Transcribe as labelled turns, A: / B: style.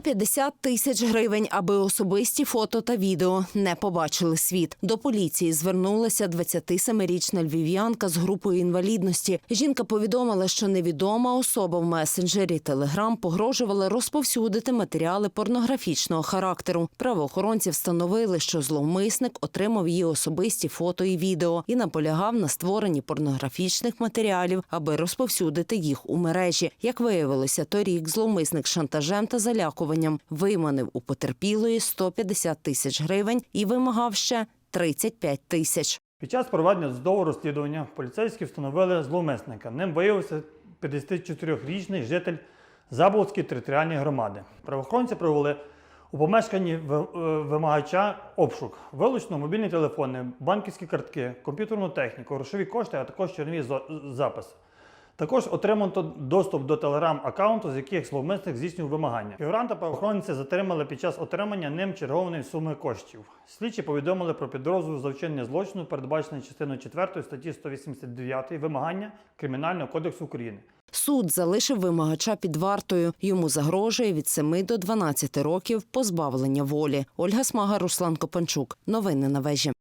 A: 150 тисяч гривень, аби особисті фото та відео не побачили світ. До поліції звернулася 27-річна львів'янка з групою інвалідності. Жінка повідомила, що невідома особа в месенджері Телеграм погрожувала розповсюдити матеріали порнографічного характеру. Правоохоронці встановили, що зловмисник отримав її особисті фото і відео і наполягав на створенні порнографічних матеріалів, аби розповсюдити їх у мережі. Як виявилося, торік зловмисник шантажем та залякуванням виманив у потерпілої 150 тисяч гривень і вимагав ще 35 тисяч.
B: Під час проведення досудового розслідування поліцейські встановили зловмисника. Ним виявився 54-річний житель Заболотської територіальної громади. Правоохоронці провели у помешканні е, вимагача обшук. Вилучено мобільні телефони, банківські картки, комп'ютерну техніку, грошові кошти, а також чорнові записи. Також отримано доступ до телеграм-аккаунту, з яких зловмисник здійснював вимагання. Фігуранта правоохоронці затримали під час отримання ним чергової суми коштів. Слідчі повідомили про підрозділ за вчинення злочину, передбаченої частиною 4 статті 189 вимагання Кримінального кодексу України.
A: Суд залишив вимагача під вартою. Йому загрожує від 7 до 12 років позбавлення волі. Ольга Смага, Руслан Копанчук. Новини на вежі.